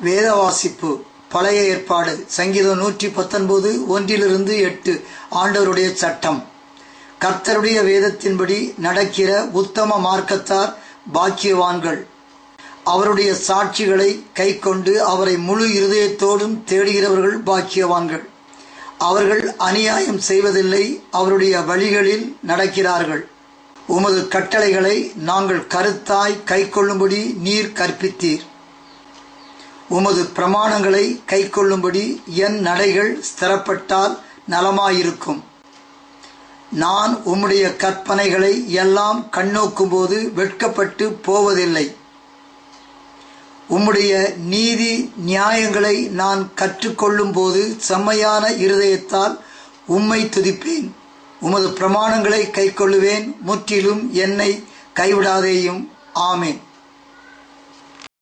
வேத வாசிப்பு பழைய ஏற்பாடு சங்கீதம் நூற்றி பத்தொன்பது ஒன்றிலிருந்து எட்டு ஆண்டவருடைய சட்டம். கர்த்தருடைய வேதத்தின்படி நடக்கிற உத்தம மார்க்கத்தார் பாக்கியவான்கள். அவருடைய சாட்சிகளை கைக்கொண்டு அவரை முழு இருதயத்தோடும் தேடுகிறவர்கள் பாக்கியவான்கள். அவர்கள் அநியாயம் செய்வதில்லை அவருடைய வழிகளில் நடக்கிறார்கள். உமது கட்டளைகளை நாங்கள் கருத்தாய் கைக்கொள்ளும்படி நீர் கற்பித்தீர். உமது பிரமாணங்களை கைக்கொள்ளும்படி என் நடைகள் ஸ்திரப்பட்டால் நலமாயிருக்கும். நான் உம்முடைய கற்பனைகளை எல்லாம் கண்ணோக்கும்போது வெட்கப்பட்டு போவதில்லை. உம்முடைய நீதி நியாயங்களை நான் கற்றுக்கொள்ளும் போது செம்மையான இருதயத்தால் உம்மை துதிப்பேன். உமது பிரமாணங்களை கைக்கொள்ளுவேன் முற்றிலும் என்னை கைவிடாதேயும். ஆமேன்.